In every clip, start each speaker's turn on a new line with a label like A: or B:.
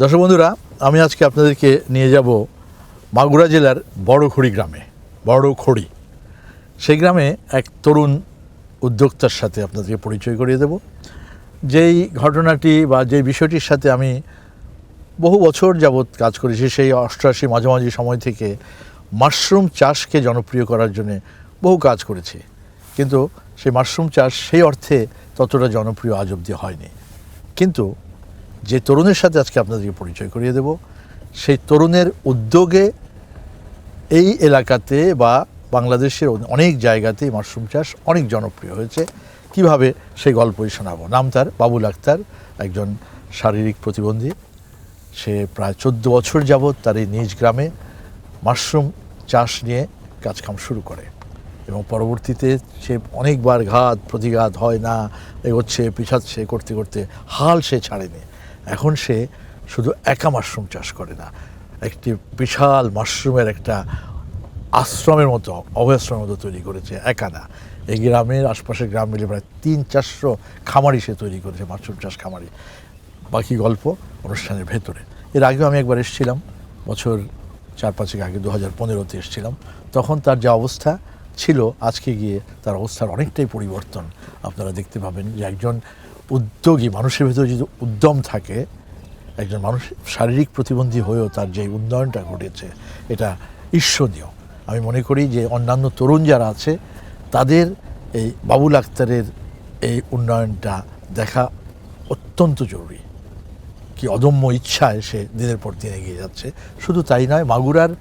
A: দর্শক বন্ধুরা, আমি আজকে আপনাদেরকে নিয়ে যাব মাগুরা জেলার বড়খড়ি গ্রামে, বড়খড়ি। সেই গ্রামে এক তরুণ উদ্যোক্তার সাথে আপনাদেরকে পরিচয় করিয়ে দেব। যেই ঘটনাটি বা যেই বিষয়টির সাথে আমি বহু বছর যাবৎ কাজ করেছি, সেই অষ্টআশি মাঝামাঝি সময় থেকে মাশরুম চাষকে জনপ্রিয় করার জন্য বহু কাজ করেছি। কিন্তু সেই মাশরুম চাষ সেই অর্থে ততটা জনপ্রিয় আজ অব্দি হয়নি। কিন্তু যে তরুণের সাথে আজকে আপনাদেরকে পরিচয় করিয়ে দেব, সেই তরুণের উদ্যোগে এই এলাকাতে বা বাংলাদেশের অনেক জায়গাতেই মাশরুম চাষ অনেক জনপ্রিয় হয়েছে। কীভাবে সেই গল্পই শোনাবো? নাম তার, বাবুল আক্তার, একজন শারীরিক প্রতিবন্ধী। সে প্রায় চোদ্দ বছর যাবৎ তার এই নিজ গ্রামে মাশরুম চাষ নিয়ে কাজকাম শুরু করে এবং পরবর্তীতে সে অনেকবার ঘাত, প্রতিঘাত হয় না, এগোচ্ছে, পিছাচ্ছে, করতে করতে হাল সে ছাড়েনি। এখন সে শুধু একা মাশরুম চাষ করে না, একটি বিশাল মাশরুমের একটা আশ্রমের মতো, অভয়াশ্রমের মতো তৈরি করেছে, একা না। এই গ্রামের আশপাশের গ্রাম মিলে প্রায় তিন চারশো খামারি সে তৈরি করেছে, মাশরুম চাষ খামারি। বাকি গল্প অনুষ্ঠানের ভেতরে। এর আগেও আমি একবার এসেছিলাম, বছর চার পাঁচেক আগে দু হাজার পনেরোতে এসেছিলাম। তখন তার যে অবস্থা ছিল, আজকে গিয়ে তার অবস্থার অনেকটাই পরিবর্তন। আপনারা দেখতে পাবেন যে একজন উদ্যোগী, মানুষের ভেতরে যদি উদ্যম থাকে, একজন মানুষ শারীরিক প্রতিবন্ধী হয়েও তার যে উন্নয়নটা ঘটেছে, এটা ঈর্ষণীয় আমি মনে করি যে অন্যান্য তরুণ যারা আছে, তাদের এই বাবুল আক্তারের এই উন্নয়নটা দেখা অত্যন্ত জরুরি। কি অদম্য ইচ্ছায় সে দিনের পর দিন এগিয়ে যাচ্ছে। শুধু তাই নয়, মাগুরার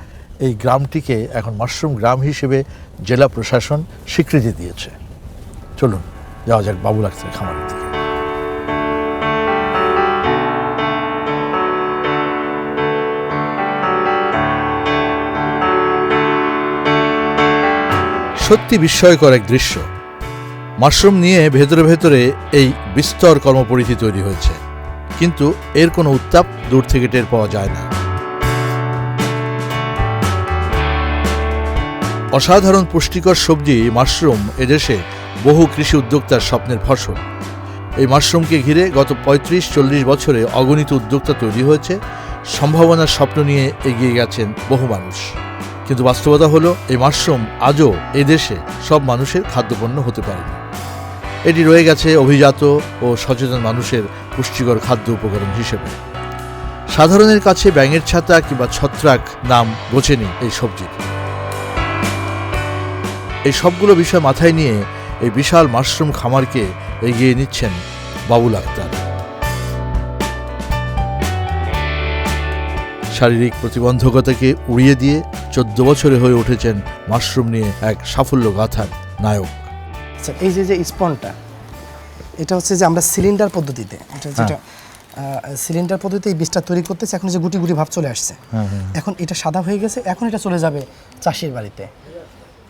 A: এই গ্রামটিকে এখন মাশরুম গ্রাম হিসেবে জেলা প্রশাসন স্বীকৃতি দিয়েছে। চলুন, যাওয়া যাক বাবুল আক্তার খামারের দিকে সত্যি বিস্ময়কর এক দৃশ্য। মাশরুম নিয়ে ভেতরে ভেতরে এই বিস্তর কর্মপরিধি তৈরি হয়েছে। কিন্তু এর কোনো উত্তাপ দূর থেকে টের পাওয়া যায় না। অসাধারণ পুষ্টিকর সবজি, মাশরুম এদেশে বহু কৃষি উদ্যোক্তার স্বপ্নের ফসল। এই মাশরুমকে ঘিরে গত পঁয়ত্রিশ চল্লিশ বছরে অগণিত উদ্যোক্তা তৈরি হয়েছে। সম্ভাবনার স্বপ্ন নিয়ে এগিয়ে গেছেন বহু মানুষ। কিন্তু বাস্তবতা হলো, এই মাশরুম আজও এদেশে সব মানুষের খাদ্যপণ্য হতে পারেনি। এটি রয়ে গেছে অভিজাত ও সচেতন মানুষের পুষ্টিকর খাদ্য উপকরণ হিসেবে। সাধারণের কাছে ব্যাঙের ছাতা কিংবা ছত্রাক নাম গোছেনি এই সবজির। এই সবগুলো বিষয় মাথায় নিয়ে এই বিশাল মাশরুম খামারকে এগিয়ে নিচ্ছেন বাবুল আক্তার। শারীরিক প্রতিবন্ধকতাকে উড়িয়ে দিয়ে চোদ্দ বছরে হয়ে উঠেছেন মাশরুম নিয়ে এক সাফল্য গাথার নায়ক।
B: আচ্ছা এই যে যে স্পনটা এটা হচ্ছে যে আমরা সিলিন্ডার পদ্ধতিতে এটা যেটা সিলিন্ডার পদ্ধতিতে এই বীজটা তৈরি করতেছে এখন যে গুটি গুটি ভাব চলে আসছে। এখন এটা সাদা হয়ে গেছে এখন এটা চলে যাবে চাষির বাড়িতে।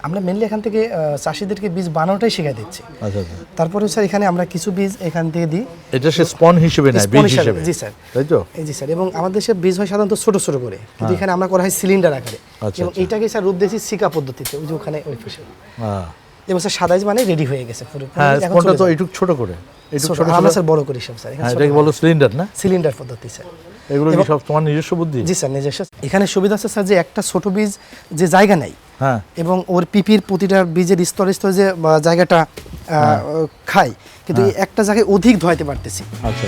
B: আমরা মেনলি এখান থেকে চাষিদেরকে বীজ বানানোটাই শিখাই দিচ্ছি।
A: আচ্ছা আচ্ছা।
B: তারপরে স্যার এখানে আমরা কিছু বীজ এখান থেকে দিই।
A: এটা সে স্পন হিসেবে নেয় বীজ
B: হিসেবে জি স্যার।
A: তাই তো?
B: এই জি স্যার এবং আমাদের দেশে বীজ হয় সাধারণত ছোট ছোট করে। কিন্তু এখানে আমরা করা হয় সিলিন্ডার আকারে।
A: আচ্ছা,
B: এবং এটাকে স্যার রূপ দিয়েছি সিকা পদ্ধতিতে ওই যে ওখানে ওই পাশে
A: হ্যাঁ
B: এবং স্যার সাদাইজ মানে রেডি হয়ে গেছে পুরো।
A: হ্যাঁ তো। এইটুক ছোট করে। এইটুক
B: ছোট,
A: ছোট
B: আমরা স্যার বড় করি সব স্যার। এখানে
A: হ্যাঁ
B: ছোট
A: এটাকে বলো সিলিন্ডার না?
B: সিলিন্ডার পদ্ধতি স্যার।
A: এগুলো কি সব তোমার নিজস্ব বুদ্ধি?
B: জি স্যার নিজস্ব। এখানে সুবিধা আছে স্যার যে একটা ছোট বীজ যে জায়গা নেই এবং ওর পিপির প্রতিটা বীজের স্তর স্তর যে জায়গাটা আহ, খায় কিন্তু একটা জায়গায় অধিক ধোয়াইতে পারতেছি।
A: আচ্ছা আচ্ছা।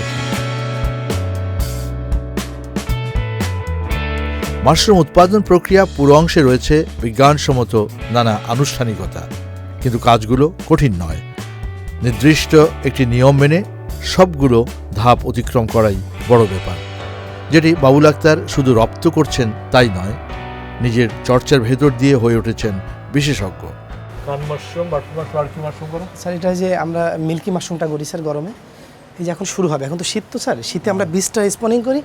A: মাশরুম উৎপাদন প্রক্রিয়া পুরো অংশে রয়েছে বিজ্ঞানসম্মত নানা আনুষ্ঠানিকতা। কিন্তু কাজগুলো কঠিন নয়। নির্দিষ্ট একটি নিয়ম মেনে সবগুলো ধাপ অতিক্রম করাই বড় ব্যাপার। যেটি বাবুল আক্তার শুধু রপ্ত করছেন তাই নয় নিজের চর্চার ভেতর দিয়ে হয়ে উঠেছেন বিশেষজ্ঞ।
B: স্যার এটা যে আমরা মিল্কি মাশরুমটা করি স্যার গরমে এই যে এখন শুরু হবে। এখন তো শীত তো স্যার শীতে আমরা বীজটা স্পনিং করি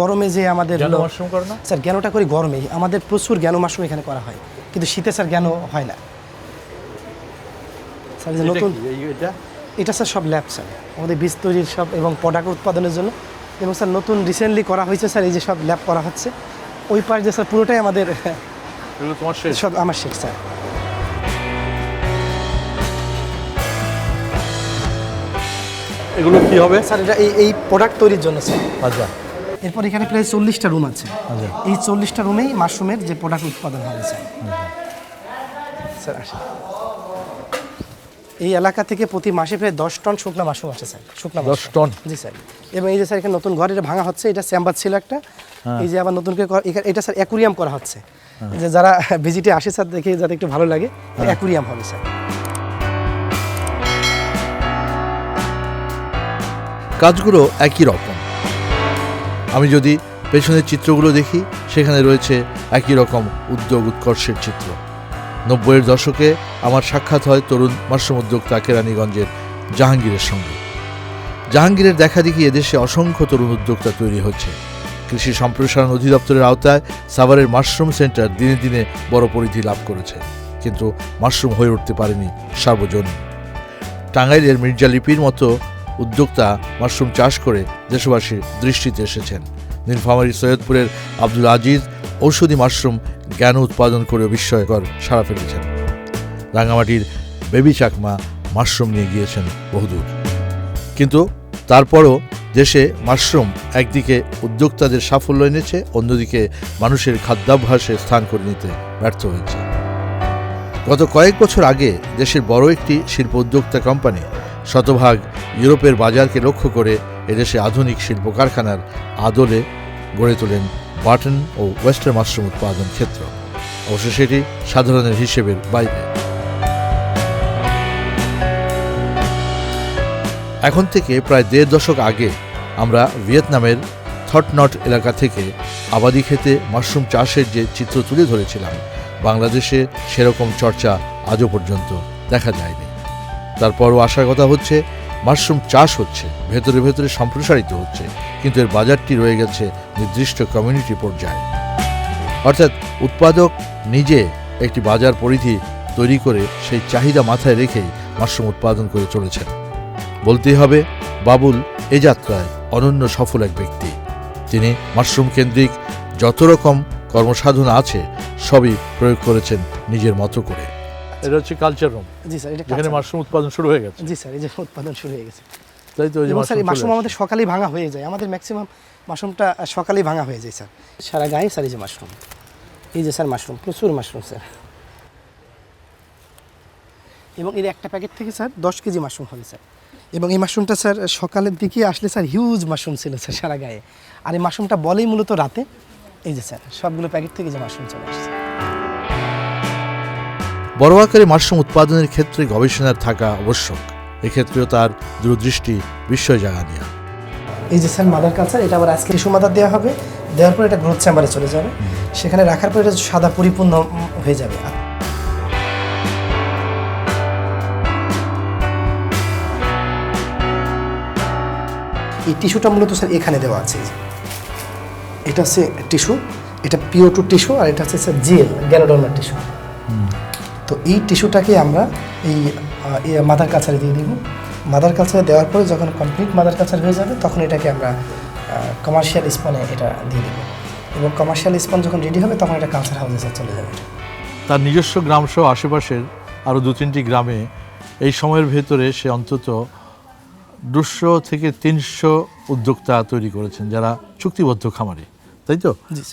B: গরমে যে আমাদের
A: জানো মাশরুম করো না?
B: স্যার জ্ঞানটা করি গরমে। আমাদের প্রচুর জ্ঞান মাশরুম এখানে করা হয় কিন্তু শীতে স্যার জ্ঞান হয় না। স্যার যে নতুন
A: এটা?
B: এটা স্যার সব ল্যাব স্যার। আমাদের বীজ তৈরির সব এবং প্রোডাক্ট উৎপাদনের জন্য। এবং স্যার নতুন রিসেন্টলি করা হয়েছে স্যার এই যে সব ল্যাব করা হচ্ছে। ওই পাশ যে স্যার পুরোটাই আমাদের সব আমার শেখ স্যার।
A: এগুলো কি হবে?
B: স্যার এটা এই এই প্রোডাক্ট তৈরির জন্য স্যার।
A: আচ্ছা।
B: এরপর এখানে প্রায় চল্লিশটা রুম আছে।
A: আচ্ছা।
B: এই চল্লিশটা রুমেই মাশরুমের যে প্রোডাক্ট উৎপাদন হবে স্যার। স্যার আসেন। এই এলাকা থেকে প্রতি মাসে প্রায় দশ টন শুকনা মাশরুম আসে স্যার। শুকনা
A: 10 টন?
B: জি স্যার। এবং এই যে স্যার এখানে নতুন ঘর এটা ভাঙা হচ্ছে এটা চেম্বার ছিল একটা। এই যে আবার নতুন করে এটা স্যার অ্যাকুরিয়াম করা হচ্ছে। এই যে যারা ভিজিটে আসে স্যার দেখে যাতে একটু ভালো লাগে অ্যাকুরিয়াম হবে স্যার।
A: কাজগুলো একই রকম। আমি যদি পেছনের চিত্রগুলো দেখি সেখানে রয়েছে একই রকম উদ্যোগ উৎকর্ষের চিত্র। নব্বইয়ের দশকে আমার সাক্ষাৎ হয় তরুণ মাশরুম উদ্যোক্তা কেরানীগঞ্জের জাহাঙ্গীরের সঙ্গে। জাহাঙ্গীরের দেখা দেখি এদেশে অসংখ্য তরুণ উদ্যোক্তা তৈরি হচ্ছে। কৃষি সম্প্রসারণ অধিদপ্তরের আওতায় সাভারের মাশরুম সেন্টার দিনে দিনে বড় পরিধি লাভ করেছে, কিন্তু মাশরুম হয়ে উঠতে পারেনি সার্বজনীন। টাঙ্গাইলের মির্জা লিপির মতো উদ্যোক্তা মাশরুম চাষ করে দেশবাসীর দৃষ্টিতে এসেছেন। নীলফামারী সৈয়দপুরের আব্দুল আজিজ ঔষধি মাশরুম জ্ঞান উৎপাদন করে বিস্ময়কর সাড়া ফেলেছেন। রাঙামাটির বেবি চাকমা মাশরুম নিয়ে গিয়েছেন বহুদূর। কিন্তু তারপরও দেশে মাশরুম একদিকে উদ্যোক্তাদের সাফল্য এনেছে, অন্যদিকে মানুষের খাদ্যাভ্যাসে স্থান করে নিতে ব্যর্থ হয়েছে। গত কয়েক বছর আগে দেশের বড় একটি শিল্প উদ্যোক্তা কোম্পানি শতভাগ ইউরোপের বাজারকে লক্ষ্য করে এদেশে আধুনিক শিল্প কারখানার আদলে গড়ে তোলেন বাটন ও ওয়েস্টার্ন মাশরুম উৎপাদন ক্ষেত্র। অবশ্য সেটি সাধারণের হিসেবের বাইরে। এখন থেকে প্রায় দেড় দশক আগে আমরা ভিয়েতনামের থটনট এলাকা থেকে আবাদি খেতে মাশরুম চাষের যে চিত্র তুলে ধরেছিলাম, বাংলাদেশে সেরকম চর্চা আজও পর্যন্ত দেখা যায়নি। তারপরও আসার কথা হচ্ছে মাশরুম চাষ হচ্ছে, ভেতরে ভেতরে সম্প্রসারিত হচ্ছে, কিন্তু এর বাজারটি রয়ে গেছে নির্দিষ্ট কমিউনিটি পর্যায়ে। অর্থাৎ উৎপাদক নিজে একটি বাজার পরিধি তৈরি করে সেই চাহিদা মাথায় রেখেই মাশরুম উৎপাদন করে চলেছেন। বলতেই হবে, বাবুল এ যাত্রায় অনন্য সফল এক ব্যক্তি। তিনি মাশরুম কেন্দ্রিক যত রকম কর্মসাধনা আছে, সবই প্রয়োগ করেছেন নিজের মতো করে। এটা হচ্ছে কালচার রুম
B: জি স্যার এটা কাঁচা-
A: মাশরুম উৎপাদন শুরু হয়ে গেছে।
B: জি স্যার এই যে উৎপাদন শুরু হয়ে গেছে।
A: তাই তো
B: স্যার এই
A: মাশরুম
B: আমাদের সকালেই ভাঙা হয়ে যায়। আমাদের ম্যাক্সিমাম মাশরুমটা সকালেই ভাঙা হয়ে যায় স্যার। সারা গায়ে স্যার এই যে মাশরুম এই যে স্যার মাশরুম প্রচুর মাশরুম স্যার। এবং এর একটা প্যাকেট থেকে স্যার দশ কেজি মাশরুম হবে স্যার। এবং এই মাশরুমটা স্যার সকালের দিকে আসলে স্যার হিউজ মাশরুম ছিল স্যার সারা গায়ে। আর এই মাশরুমটা বলেই মূলত রাতে এই যে স্যার সবগুলো প্যাকেট থেকে যে মাশরুম চলে আসছে।
A: বড় আকারে মাশরুম উৎপাদনের ক্ষেত্রে গবেষণার থাকা আবশ্যক। এক্ষেত্রেও তার দূরদৃষ্টি বিস্ময় জাগা দেওয়া
B: এই যে স্যার মাদার কালচার এটা আবার আজকে টিস্যু মাদার দেওয়া হবে। দেওয়ার পর এটা গ্রোথ চেম্বারে চলে যাবে। সেখানে রাখার পর এটা সাদা পরিপূর্ণ হয়ে যাবে। এই টিস্যুটা মূলত স্যার এখানে দেওয়া আছে। এটা হচ্ছে টিস্যু এটা পিও টু টিস্যু আর এটা হচ্ছে স্যার জেল গ্যানোডর্মার টিস্যু তো এই টিস্যুটাকে আমরা এই মাদার কালচারে দিয়ে দিব। মাদার কালচারে দেওয়ার পরে যখন কমপ্লিট মাদার কালচার হয়ে যাবে তখন এটাকে আমরা কমার্শিয়াল স্পনে এটা দিয়ে দেবো। এবং কমার্শিয়াল স্পন যখন রেডি হবে তখন এটা কালচার হাউসে চলে যাবে।
A: তার নিজস্ব গ্রাম সহ আশেপাশের আরও দু তিনটি গ্রামে এই সময়ের ভেতরে সে অন্তত দুশো থেকে তিনশো উদ্যোক্তা তৈরি করেছেন যারা চুক্তিবদ্ধ খামারে। তাই তো?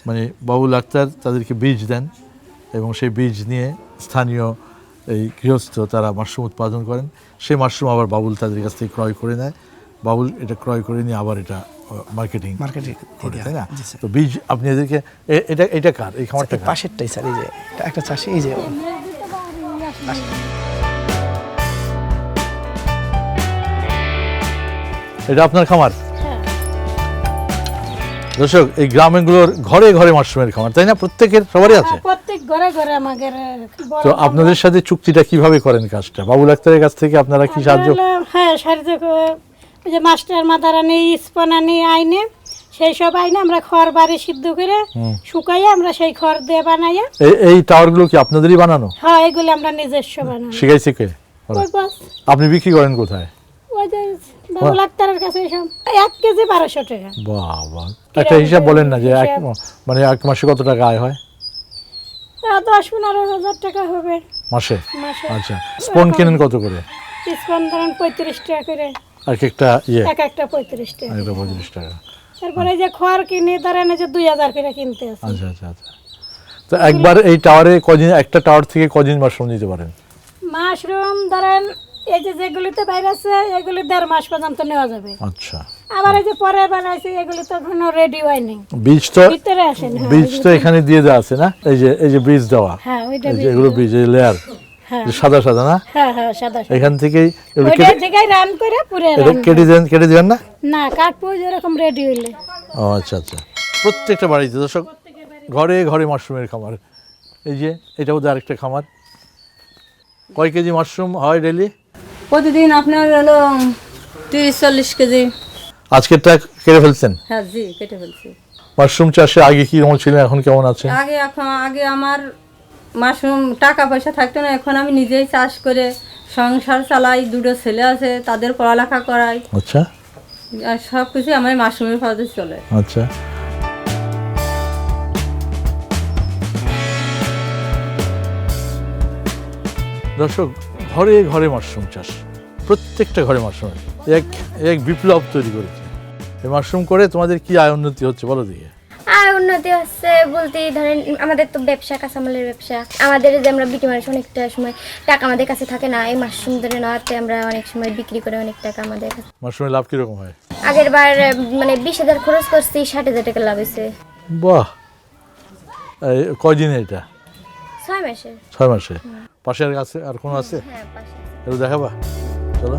A: মানে বাবুল আক্তার তাদেরকে বীজ দেন এবং সেই বীজ নিয়ে স্থানীয় এই গৃহস্থ তারা মাশরুম উৎপাদন করেন। সেই মাশরুম আবার বাবুল তাদের কাছ থেকে ক্রয় করে নেয়। বাবুল এটা ক্রয় করে নিয়ে আবার এটা মার্কেটিং
B: মার্কেটে
A: করে তাই না? তো বীজ আপনি এদেরকে এটা এটা কার? এই খামারটা?
B: পাশেরটাই স্যার এই যে একটা চাষি এই যে।
A: এটা আপনার খামার? দর্শক এই গ্রামগুলোর ঘরে ঘরে মাশরুমের খামার তাই না? প্রত্যেকের সবারই আছে।
C: প্রত্যেক ঘরে ঘরে আমাদের
A: তো আপনাদের সাথে চুক্তিটা কীভাবে করেন কাজটা? বাবুল আক্তারের কাছ থেকে আপনারা কি সাহায্য
C: হ্যাঁ সাহায্য যে মাস্টার মাদারানি স্পনানি আইনে সেই সব আইনে আমরা খড় বাড়ি সিদ্ধ করে শুকাইয়ে আমরা সেই খড় দিয়ে বানাইয়া
A: এই টাওয়ারগুলো কি আপনাদেরই বানানো?
C: হ্যাঁ এগুলো আমরা নিজস্ব বানাই।
A: শিখাইছে কে? আপনি বিক্রি করেন কোথায়?
C: ওই বাবু ডাক্তারের কাছে সব এক কেজি বারোশো টাকা।
A: বাবা একটা হিসাব বলেন না যে এক। মানে এক মাসে কত টাকা আয় হয়?
C: তা দশ পনেরো হাজার টাকা হবে।
A: মাসে? আচ্ছা স্পন কিনেন কত করে?
C: স্পন ধরেন পঁয়ত্রিশ টাকা করে।
A: একটা ইয়ে?
C: এক একটা পঁয়ত্রিশ টাকা।
A: একটা পঁয়ত্রিশ টাকা।
C: এরপরে এই যে খড় কিনে ধরেন যে দুই হাজার করে কিনতে আছে।
A: আচ্ছা আচ্ছা আচ্ছা। তো একবার এই টাওয়ারে কদিন একটা টাওয়ার থেকে কদিন মাশরুম নিতে পারেন?
C: মাশরুম ধরেন এই যে যেগুলিতে বাইরে আছে এগুলি দেড় মাস পর্যন্ত নেওয়া যাবে।
A: আচ্ছা।
C: আবার এই যে পরে বানাইছে এগুলি তো এখনও রেডি হয়নি
A: বীজ তো
C: ভিতরে আসেন হ্যাঁ
A: বীজ তো এখানে দিয়ে দেওয়া আছে না? এই যে এই যে বীজ দেওয়া।
C: হ্যাঁ ওইটা
A: এগুলো বীজ এই লেয়ার
C: হ্যাঁ।
A: সাদা সাদা না?
C: হ্যাঁ হ্যাঁ সাদা।
A: এখান থেকেই
C: ওইটা রান করে পুরে
A: এটা কেটে দেন কেটে দেবেন না?
C: না কাটবো যেরকম রেডি হইলে।
A: ও আচ্ছা আচ্ছা। প্রত্যেকটা বাড়িতে দর্শক ঘরে ঘরে মাশরুমের খামার। এই যে এটা বোধহয় আরেকটা খামার। কয় কেজি মাশরুম হয় ডেলি
D: প্রতিদিন আপনার হলো তিরিশ চল্লিশ কেজি।
A: আজকেরটা কেটে ফেলছেন?
D: হ্যাঁ জি কেটে ফেলছি।
A: মাশরুম চাষে আগে কি কেমন ছিলেন এখন কেমন আছে?
D: আগে এখন আগে আমার মাশরুম টাকা পয়সা থাকতো না এখন আমি নিজেই চাষ করে সংসার চালাই দুটো ছেলে আছে তাদের পড়ালেখা করাই।
A: আচ্ছা।
D: আর সব কিছু আমার মাশরুমের পথে চলে।
A: আচ্ছা। দর্শক ঘরে ঘরে মাশরুম চাষ। প্রত্যেকটা ঘরে মাশরুম। এক এক বিপ্লব তৈরি করেছে। এই মাশরুম করে তোমাদের কি আয় উন্নতি হচ্ছে বলো দিকে
E: আর উন্নতি হচ্ছে বলতেই ধরেন আমাদের তো ব্যবসা কাঁচামালের ব্যবসা। আমাদের যে আমরা বিক্রি মানুষ অনেকটা সময় টাকা আমাদের কাছে থাকে না। এই মাশরুম ধরে নেওয়াতে আমরা অনেক সময় বিক্রি করে অনেক টাকা আমাদের কাছে।
A: মাশরুমের লাভ কীরকম হয়?
E: আগের বার মানে বিশ হাজার খরচ করছি ষাট হাজার টাকা লাভ হয়েছে।
A: বাহ! এই কয়দিনে এটা?
E: ছয় মাসে।
A: ছয় মাসে? পাশে আর আছে আর কোনো আছে?
E: হ্যাঁ পাশে
A: একটু দেখাবা। চলো।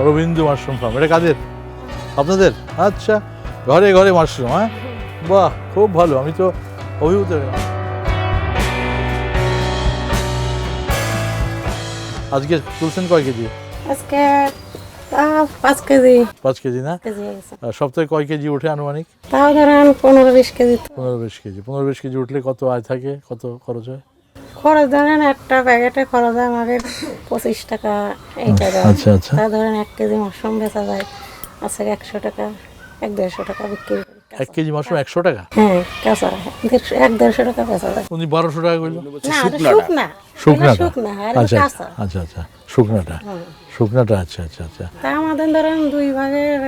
A: অরবিন্দু মাশরুম ফার্ম এটা কাদের? আপনাদের? আচ্ছা ঘরে ঘরে মাশরুম হ্যাঁ? বাহ খুব ভালো আমি তো অভিভূত আজকে তুলছেন কয় কেজি?
C: আজকে পাঁচ কেজি।
A: পাঁচ কেজি না? সপ্তাহে কয় কেজি ওঠে আনুমানিক?
C: তাও ধরেন পনেরো বিশ কেজি
A: পনেরো বিশ কেজি। পনেরো বিশ কেজি উঠলে কত আয় থাকে? কত খরচ হয়?
C: খরচ ধরেন একটা প্যাকেটে খরচ হয় আমাদের পঁচিশ টাকা এইটা টাকা
A: আচ্ছা আচ্ছা।
C: তা ধরেন এক কেজি মাশরুম বেচা যায়। আছে একশো টাকা এক দেড়শো টাকা বিক্রি। করি
A: এক কেজি মাশরুম একশো টাকা?
C: হ্যাঁ কাঁচা। এক দেড়শো টাকা বেচা
A: উনি বারোশো টাকা করল
C: শুকনা।
A: শুকনাটা?
C: শুকনা
A: আচ্ছা আচ্ছা আচ্ছা শুকনাটা। শুকনাটা আচ্ছা আচ্ছা আচ্ছা।
C: তা আমাদের ধরেন দুই ভাগের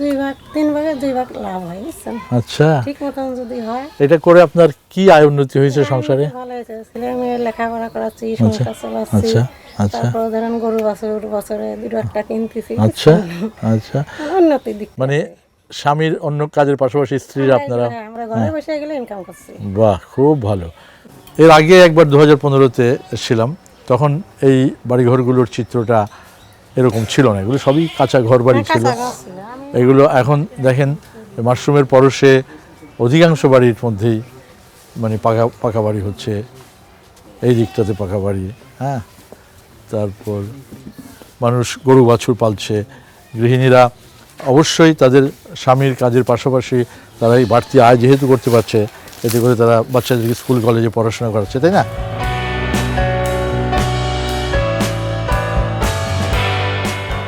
C: দুই ভাগ তিন ভাগের দুই ভাগ লাভ হয় বুঝছেন?
A: আচ্ছা।
C: ঠিক মতন যদি হয়।
A: এটা করে আপনার কি আয় উন্নতি হয়েছে সংসারে?
C: ভালো হয়েছে। ছেলে মেয়ে লেখাপড়া করাচ্ছি সংসার চালাচ্ছি।
A: আচ্ছা আচ্ছা।
C: তারপর ধরেন গরু বাছুর বছরে দুটো একটা কিনতেছি
A: আচ্ছা আচ্ছা।
C: উন্নতির দিক
A: মানে স্বামীর অন্য কাজের পাশাপাশি স্ত্রীর আপনারা
C: হ্যাঁ, আমরা ঘরে বসে গেলে ইনকাম করছি।
A: বাহ খুব ভালো। এর আগে একবার দু হাজার পনেরোতে এসেছিলাম তখন এই বাড়িঘরগুলোর চিত্রটা এরকম ছিল না। এগুলো সবই কাঁচা ঘর বাড়ি ছিল এগুলো এখন দেখেন মাশরুমের পরশে অধিকাংশ বাড়ির মধ্যেই মানে পাকা পাকা বাড়ি হচ্ছে। এই দিকটাতে পাকা বাড়ি হ্যাঁ। তারপর মানুষ গরু বাছুর পালছে। গৃহিণীরা অবশ্যই তাদের স্বামীর কাজের পাশাপাশি তারা এই বাড়তি আয় যেহেতু করতে পারছে, এতে করে তারা বাচ্চাদেরকে স্কুল, কলেজে পড়াশোনা করাচ্ছে, তাই না?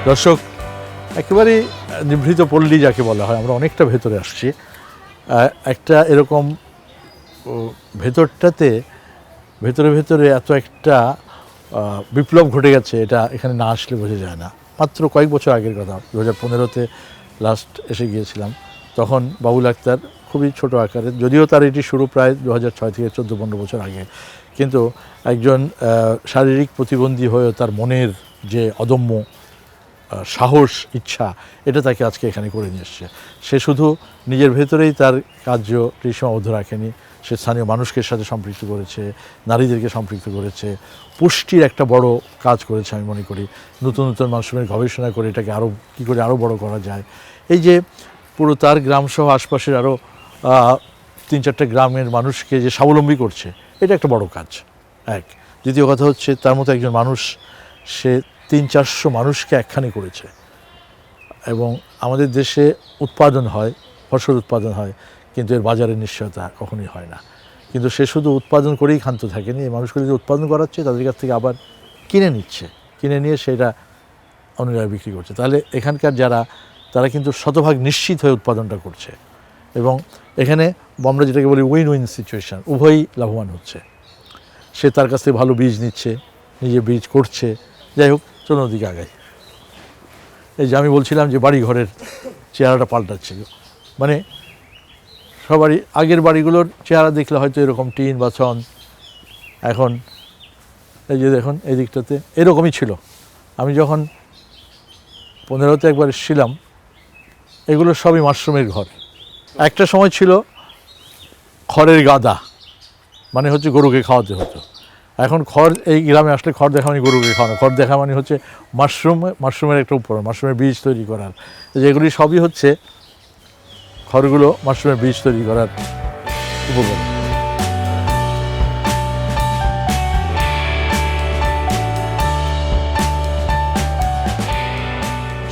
A: দর্শক, একেবারেই নিভৃত পল্লী যাকে বলা হয়, আমরা অনেকটা ভেতরে আসছি। একটা এরকম ভেতরটাতে, ভেতরে ভেতরে এত একটা বিপ্লব ঘটে গেছে, এটা এখানে না আসলে বোঝা যায় না। মাত্র কয়েক বছর আগের কথা দু হাজার পনেরোতে লাস্ট এসে গিয়েছিলাম। তখন বাবুল আক্তার খুবই ছোট আকারের, যদিও তার এটি শুরু প্রায় দু হাজার ছয় থেকে চোদ্দ, পনেরো বছর আগে। কিন্তু একজন শারীরিক প্রতিবন্ধী হয়েও তার মনের যে অদম্য সাহস, ইচ্ছা, এটা তাকে আজকে এখানে করে নিয়ে এসছে। সে শুধু নিজের ভেতরেই তার কার্য সীমাবদ্ধ রাখেনি সে স্থানীয় মানুষকে সাথে সম্পৃক্ত করেছে, নারীদেরকে সম্পৃক্ত করেছে। পুষ্টির একটা বড় কাজ করেছে আমি মনে করি। নতুন নতুন মাশরুমের গবেষণা করে এটাকে আরও কী করে আরও বড় করা যায়। এই যে পুরো তার গ্রামসহ আশপাশের আরও তিন চারটে গ্রামের মানুষকে যে স্বাবলম্বী করছে, এটা একটা বড় কাজ। এক। দ্বিতীয় কথা হচ্ছে, তার মতো একজন মানুষ, সে তিন চারশো মানুষকে একখানে করেছে। এবং আমাদের দেশে উৎপাদন হয়, ফসল উৎপাদন হয়। কিন্তু এর বাজারের নিশ্চয়তা কখনোই হয় না। কিন্তু সে শুধু উৎপাদন করেই ক্ষান্ত থাকেনি, এই মানুষগুলো যে উৎপাদন করাচ্ছে তাদের কাছ থেকে আবার কিনে নিচ্ছে। কিনে নিয়ে সেটা অন্য জায়গায় বিক্রি করছে। তাহলে এখানকার যারা, তারা কিন্তু শতভাগ নিশ্চিত হয়ে উৎপাদনটা করছে। এবং এখানে আমরা যেটাকে বলি উইন উইন সিচুয়েশন উভয়ই লাভবান হচ্ছে। সে তার কাছ থেকে ভালো বীজ নিচ্ছে, নিজে বীজ করছে। যাই হোক, চলুন ওদিকে আগাই। এই যে আমি বলছিলাম যে বাড়ি ঘরের চেহারাটা পাল্টাচ্ছে মানে সবারই আগের বাড়িগুলোর চেহারা দেখলে হয়তো এরকম টিন বা ছন। এখন এই যে দেখুন, এই দিকটাতে এরকমই ছিল। আমি যখন পনেরোতে একবার এসেছিলাম, এগুলো সবই মাশরুমের ঘর। একটা সময় ছিল খড়ের গাদা মানে হচ্ছে গরুকে খাওয়াতে হতো। এখন খড়, এই গ্রামে আসলে খড় দেখা মানে গরুকে খাওয়ানো। খড় দেখা মানে হচ্ছে মাশরুম, মাশরুমের একটা উপকরণ, মাশরুমের বীজ তৈরি করার। যেগুলি সবই হচ্ছে খড়গুলো মাশরুমের বীজ তৈরি করার উপকরণ।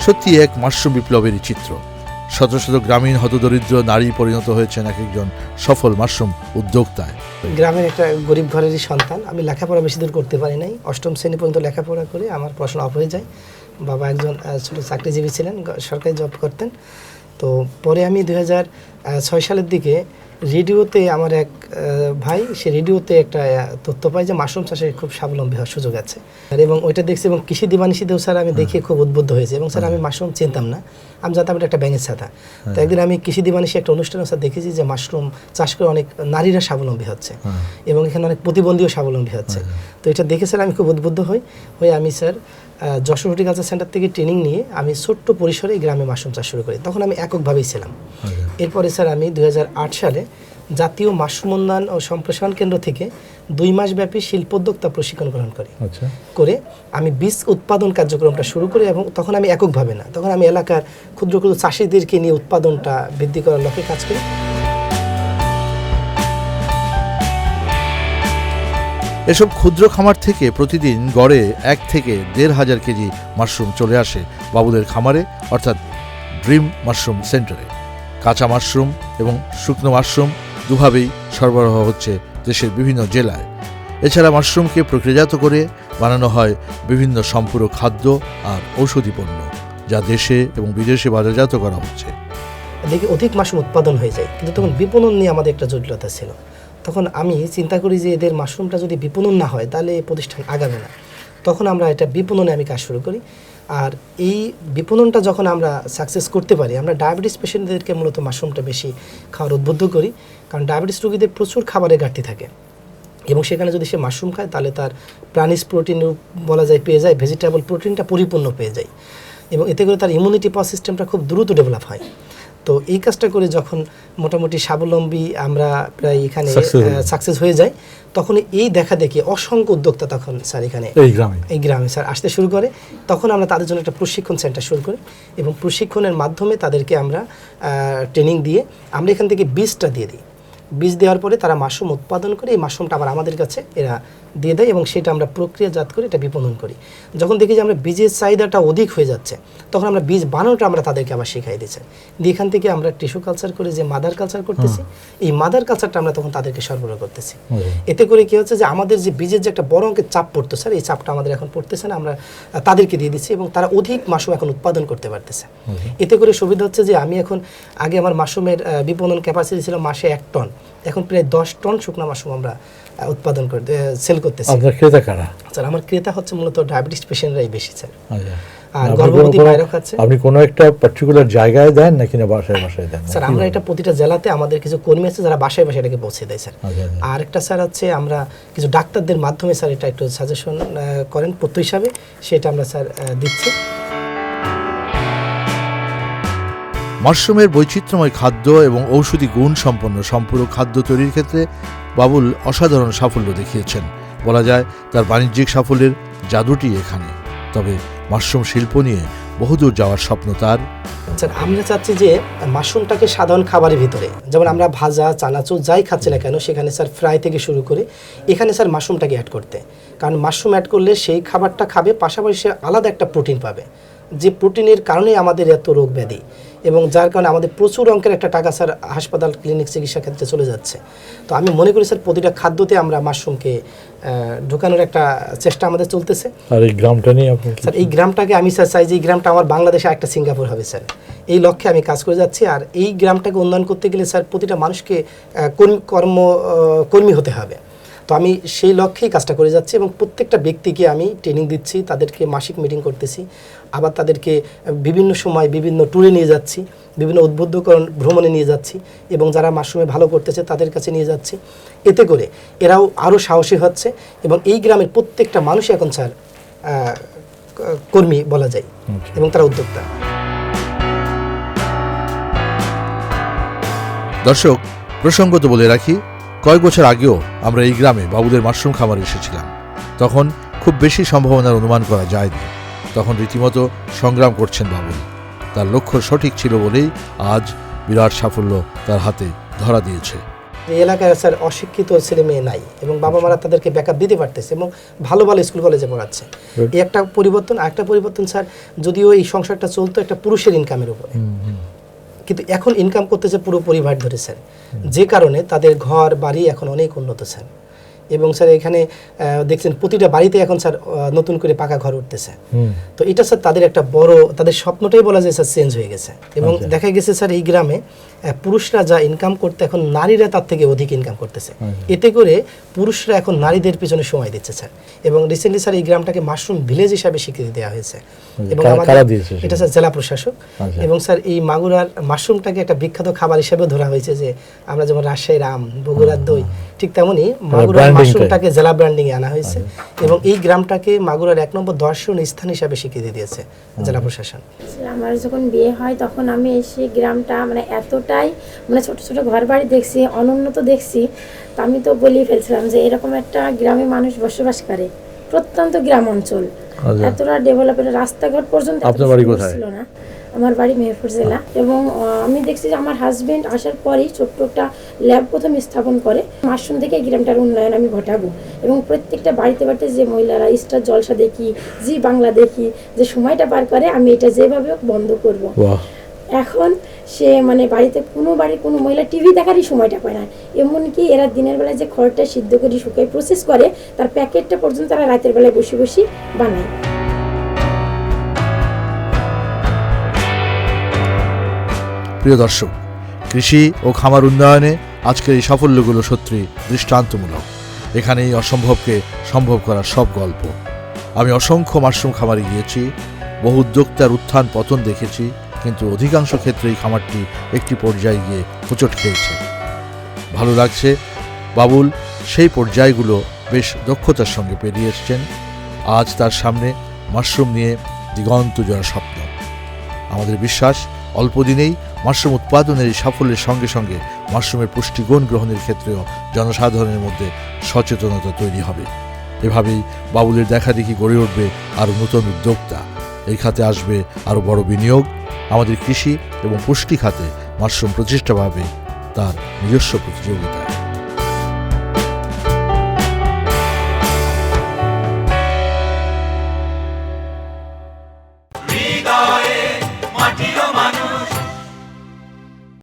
A: সত্যি এক মাশরুম বিপ্লবেরই চিত্র। শত শত গ্রামীণ হতদরিদ্র নারী পরিণত হয়েছেন এক একজন সফল মাশরুম উদ্যোক্তায়।
B: গ্রামের একটা গরিব ঘরেরই সন্তান। আমি লেখাপড়া বেশি দূর করতে পারি নাই। অষ্টম শ্রেণি পর্যন্ত লেখাপড়া করে আমার পড়াশোনা অফ হয়ে যায়। বাবা একজন ছোট চাকরিজীবী ছিলেন সরকারি জব করতেন। তো পরে আমি দুই ছয় সালের দিকে রেডিওতে আমার এক ভাই সে রেডিওতে একটা তথ্য পাই যে মাশরুম চাষে খুব স্বাবলম্বী হওয়ার সুযোগ আছে। আর এবং ওইটা দেখছি এবং কৃষি দিবানিশিতেও স্যার আমি দেখে খুব উদ্বুদ্ধ হয়েছে এবং স্যার আমি মাশরুম চিনতাম না। আমি জানতাম এটা একটা ব্যাঙের ছাতা। তো একদিন আমি কৃষি দিবানিশি একটা অনুষ্ঠানে স্যার দেখেছি যে মাশরুম চাষ করে অনেক নারীরা স্বাবলম্বী হচ্ছে এবং এখানে অনেক প্রতিবন্ধীও স্বাবলম্বী হচ্ছে। তো এটা দেখে স্যার আমি খুব উদ্বুদ্ধ হই। হয়ে আমি স্যার যশোর হর্টিকালচার সেন্টার থেকে ট্রেনিং নিয়ে আমি ছোট্ট পরিসরে গ্রামে মাশরুম চাষ শুরু করি। তখন আমি এককভাবেই ছিলাম। এরপরে স্যার আমি দুই হাজার আট সালে জাতীয় মাশরুম উন্নয়ন ও সম্প্রসারণ কেন্দ্র থেকে দুই মাস ব্যাপী শিল্পোদ্যোক্তা প্রশিক্ষণ গ্রহণ করি।
A: আচ্ছা।
B: করে আমি বীজ উৎপাদন কার্যক্রমটা শুরু করি এবং তখন আমি এককভাবে না। তখন আমি এলাকার ক্ষুদ্র ক্ষুদ্র চাষিদেরকে নিয়ে উৎপাদনটা বৃদ্ধি করার লক্ষ্যে কাজ করি।
A: এসব ক্ষুদ্র খামার থেকে প্রতিদিন গড়ে এক থেকে দেড় হাজার কেজি মাশরুম চলে আসে বাবুদের খামারে, অর্থাৎ ড্রিম মাশরুম সেন্টারে। কাঁচা মাশরুম এবং শুকনো মাশরুম দুভাবেই সরবরাহ হচ্ছে দেশের বিভিন্ন জেলায়। এছাড়া মাশরুমকে প্রক্রিয়াজাত করে বানানো হয় বিভিন্ন সম্পূরক খাদ্য আর ঔষধি পণ্য, যা দেশে এবং বিদেশে বাজারজাত করা হচ্ছে।
B: দেখি অধিক মাশরুম উৎপাদন হয়ে যায়, কিন্তু তখন বিপণন নিয়ে আমাদের একটা জটিলতা ছিল। তখন আমি চিন্তা করি যে এদের মাশরুমটা যদি বিপণন না হয়, তাহলে এই প্রতিষ্ঠান আগাবে না। তখন আমরা এটা বিপণনে আমি কাজ শুরু করি। আর এই বিপণনটা যখন আমরা সাকসেস করতে পারি, আমরা ডায়াবেটিস পেশেন্টদেরকে মূলত মাশরুমটা বেশি খাওয়ার উদ্বুদ্ধ করি। কারণ ডায়াবেটিস রোগীদের প্রচুর খাবারের ঘাটতি থাকে। এবং সেখানে যদি সে মাশরুম খায়, তাহলে তার প্রাণিজ প্রোটিন বলা যায় পেয়ে যায় ভেজিটেবল প্রোটিনটা পরিপূর্ণ পেয়ে যায়। এবং এতে করে তার ইমিউনিটি পাওয়ার সিস্টেমটা খুব দ্রুত ডেভেলপ হয়। তো এই কাজটা করে যখন মোটামুটি স্বাবলম্বী আমরা প্রায় এখানে। সাকসেস হয়ে যায় তখন এই দেখা দেখি অসংখ্য উদ্যোক্তা তখন স্যার এখানে
A: এই গ্রামে।
B: এই গ্রামে স্যার আসতে শুরু করে। তখন আমরা তাদের জন্য একটা প্রশিক্ষণ সেন্টার শুরু করি এবং প্রশিক্ষণের মাধ্যমে তাদেরকে আমরা ট্রেনিং দিয়ে আমরা এখান থেকে বীজটা দিয়ে দিই। বীজ দেওয়ার পরে তারা মাশরুম উৎপাদন করে এই মাশরুমটা আবার আমাদের কাছে এরা দিয়ে দেয় এবং সেটা আমরা প্রক্রিয়াজাত করে এটা বিপণন করি। যখন দেখি যে আমরা বীজের চাহিদাটা অধিক হয়ে যাচ্ছে তখন আমরা বীজ বানানোটা আমরা তাদেরকে আবার শিখাই দিচ্ছি। দিয়ে এখান থেকে আমরা টিস্যু কালচার করে যে মাদার কালচার করতেছি এই মাদার কালচারটা আমরা তখন তাদেরকে সরবরাহ করতেছি। এতে করে কি হচ্ছে যে আমাদের যে বীজের যে একটা বড় অঙ্কের চাপ পড়তো স্যার এই চাপটা আমাদের এখন পড়তেছে না আমরা তাদেরকে দিয়ে দিচ্ছি এবং তারা অধিক মাশরুম এখন উৎপাদন করতে পারতেছে। এতে করে সুবিধা হচ্ছে যে আমি এখন আগে আমার মাশরুমের বিপণন ক্যাপাসিটি ছিল মাসে এক টন এখন প্রায় দশ টন শুকনো মাশরুম আমরা উৎপাদন করতে সেল করতেছি।
A: আপনার ক্রেতা কারা?
B: স্যার আমার ক্রেতা হচ্ছে মূলত ডায়াবেটিস পেশেন্টরাই বেশি স্যার।
A: আচ্ছা।
B: আর গর্ভবতী মায়েরাও খাচ্ছে।
A: আপনি কোনো একটা পার্টিকুলার জায়গায় দেন নাকি না বাসায় বাসায় দেন?
B: স্যার আমরা এটা প্রতিটা জেলাতে আমাদের কিছু কর্মী আছে যারা বাসায় বাসায় এটাকে পৌঁছে দেয় স্যার।
A: আচ্ছা, আচ্ছা।
B: আর একটা স্যার হচ্ছে আমরা কিছু ডাক্তারদের মাধ্যমে স্যার এটা একটু সাজেশন করেন পত্র হিসাবে সেটা আমরা স্যার দিচ্ছি।
A: মাশরুমের বৈচিত্র্যময় খাদ্য এবং ঔষধি গুণ সম্পন্ন সম্পূরক খাদ্য তৈরির ক্ষেত্রে বাবুল অসাধারণ সাফল্য দেখিয়েছেন। বলা যায়, তার বাণিজ্যিক সাফল্যের জাদুটি এখানে। তবে মাশরুম শিল্প নিয়ে বহুদূর যাওয়ার স্বপ্ন তার।
B: স্যার আমরা চাচ্ছি যে মাশরুমটাকে সাধারণ খাবারের ভিতরে, যেমন আমরা ভাজা, চানাচুর যাই খাচ্ছি না কেন, সেখানে স্যার ফ্রাই থেকে শুরু করে এখানে স্যার মাশরুমটাকে অ্যাড করতে। কারণ মাশরুম অ্যাড করলে সেই খাবারটা খাবে, পাশাপাশি সে আলাদা একটা প্রোটিন পাবে। যে প্রোটিনের কারণেই আমাদের এত রোগ ব্যাধি। এবং যার কারণে আমাদের প্রচুর অঙ্কের একটা টাকা স্যার হাসপাতাল ক্লিনিক চিকিৎসা ক্ষেত্রে চলে যাচ্ছে। তো আমি মনে করি স্যার প্রতিটা খাদ্যতে আমরা মাশরুমকে ঢোকানোর একটা চেষ্টা আমাদের চলতেছে।
A: আর এই গ্রামটা নিয়ে আপনি
B: স্যার এই গ্রামটাকে আমি স্যার চাই যে এই গ্রামটা আমার বাংলাদেশে একটা সিঙ্গাপুর হবে স্যার। এই লক্ষ্যে আমি কাজ করে যাচ্ছি আর এই গ্রামটাকে উন্নয়ন করতে গেলে স্যার প্রতিটা মানুষকে কর্ম- কর্ম কর্মী হতে হবে। তো আমি সেই লক্ষ্যেই কাজটা করে যাচ্ছি এবং প্রত্যেকটা ব্যক্তিকে আমি ট্রেনিং দিচ্ছি তাদেরকে মাসিক মিটিং করতেছি আবার তাদেরকে বিভিন্ন সময় বিভিন্ন ট্যুরে নিয়ে যাচ্ছি বিভিন্ন উদ্বুদ্ধকরণ ভ্রমণে নিয়ে যাচ্ছি এবং যারা মাশরুমে ভালো করতেছে তাদের কাছে নিয়ে যাচ্ছি। এতে করে এরাও আরও সাহসী হচ্ছে এবং এই গ্রামের প্রত্যেকটা মানুষই এখন স্যার কর্মী বলা যায় এবং তারা উদ্যোক্তা।
A: দর্শক প্রসঙ্গত বলে রাখি কয়েক বছর আগেও আমরা এই গ্রামে বাবুদের মাশরুম খামারে এসেছিলাম। তখন খুব বেশি সম্ভাবনার অনুমান করা যায়নি। তখন রীতিমতো সংগ্রাম করছেন বাবুল তার লক্ষ্য সঠিক ছিল বলেই আজ বিরাট সাফল্য তার হাতে ধরা দিয়েছে।
B: এই এলাকায় স্যার অশিক্ষিত ছেলে মেয়ে নাই এবং বাবা মারা তাদেরকে ব্যাকআপ দিতে পারতেছে এবং ভালো ভালো স্কুল কলেজে পড়াচ্ছে। এই একটা পরিবর্তন আর একটা পরিবর্তন স্যার যদিও এই সংসারটা চলতো একটা পুরুষের ইনকামের উপরে। কিন্তু এখন ইনকাম করতেছে পুরো পরিবার ধরে স্যার যে কারণে তাদের ঘর, বাড়ি এখন অনেক উন্নত, স্যার। এবং স্যার এখানে দেখছেন প্রতিটা বাড়িতে এখন স্যার নতুন করে পাকা ঘর উঠতেছে। তো এটা স্যার তাদের একটা বড় তাদের স্বপ্নটাই বলা যায় স্যার চেঞ্জ হয়ে গেছে। এবং দেখা গেছে স্যার এই গ্রামে পুরুষরা যা ইনকাম করতে এখন নারীরা তার থেকে অধিক ইনকাম করতেছে। এতে করে পুরুষরা এখন নারীদের পিছনে সময় দিচ্ছে স্যার। এবং রিসেন্টলি স্যার এই গ্রামটাকে মাশরুম ভিলেজ হিসাবে স্বীকৃতি দেওয়া হয়েছে। এবং
A: কারা দিয়েছে
B: এটা স্যার জেলা প্রশাসক।
A: আচ্ছা।
B: এবং স্যার এই মাগুরার মাশরুমটাকে একটা বিখ্যাত খাবার হিসেবে ধরা হয়েছে যে আমরা যেমন রাজশাহীর আম বগুড়ার দই ঠিক তেমনি মাগুরার
A: branding-টাই।
B: মাশরুমটাকে জেলা ব্র্যান্ডিং এ আনা হয়েছে এবং এই গ্রামটাকে মাগুরার এক নম্বর দর্শন স্থান হিসাবে স্বীকৃতি দিয়েছে জেলা প্রশাসন
F: আমার যখন বিয়ে হয় তখন আমি এসে গ্রামটা মানে এতটাই মানে ছোট ছোট ঘর বাড়ি দেখছি অনুন্নত দেখছি তো আমি তো বলেই ফেলছিলাম যে এরকম একটা গ্রামে মানুষ বসবাস করে প্রত্যন্ত গ্রাম অঞ্চল
A: আচ্ছা।
F: এতটা ডেভেলপের রাস্তাঘাট পর্যন্ত এত
A: আপনার বাড়ি
F: সুন্দর
A: কোথায়?
F: ছিল না আমার বাড়ি মেহেরপুর জেলা। এবং আমি দেখছি যে আমার হাজবেন্ড আসার পরেই ছোট্ট একটা ল্যাব প্রথম স্থাপন করে। মাশরুম থেকে এই গ্রামটার উন্নয়ন আমি ঘটাবো। এবং প্রত্যেকটা বাড়িতে বাড়িতে যে মহিলারা স্টার জলসা দেখি জি বাংলা দেখি যে সময়টা পার করে আমি এটা যেভাবে বন্ধ করব। এখন সে মানে বাড়িতে কোনো বাড়ির কোনো মহিলা টিভি দেখারই সময়টা পায় না। এমনকি এরা দিনের বেলায় যে খড়টা সিদ্ধ করে শুকাই প্রসেস করে তার প্যাকেটটা পর্যন্ত তারা রাতের বেলায় বসে বসে বানায়।
A: প্রিয় দর্শক, কৃষি ও খামার উন্নয়নে আজকের এই সাফল্যগুলো সত্যি দৃষ্টান্তমূলক। এখানেই অসম্ভবকে সম্ভব করার সব গল্প। আমি অসংখ্য মাশরুম খামারে গিয়েছি, বহু উদ্যোক্তার উত্থান পতন দেখেছি, কিন্তু অধিকাংশ ক্ষেত্রে এই খামারটি একটি পর্যায়ে গিয়ে হোঁচট খেয়েছে। ভালো লাগছে? বাবুল, সেই পর্যায়গুলো বেশ দক্ষতার সঙ্গে পেরিয়ে এসছেন। আজ তার সামনে মাশরুম নিয়ে দিগন্ত জোড়া স্বপ্ন। আমাদের বিশ্বাস, অল্প দিনেই মাশরুম উৎপাদনের সাফল্যের সঙ্গে সঙ্গে মাশরুমের পুষ্টিগুণ গ্রহণের ক্ষেত্রেও জনসাধারণের মধ্যে সচেতনতা তৈরি হবে। এভাবেই বাবুলের দেখাদেখি গড়ে উঠবে আরও নতুন উদ্যোক্তা। এই খাতে আসবে আরও বড় বিনিয়োগ, আমাদের কৃষি এবং পুষ্টি খাতে মাশরুম প্রতিষ্ঠা পাবে তার নিজস্ব প্রতিযোগিতা।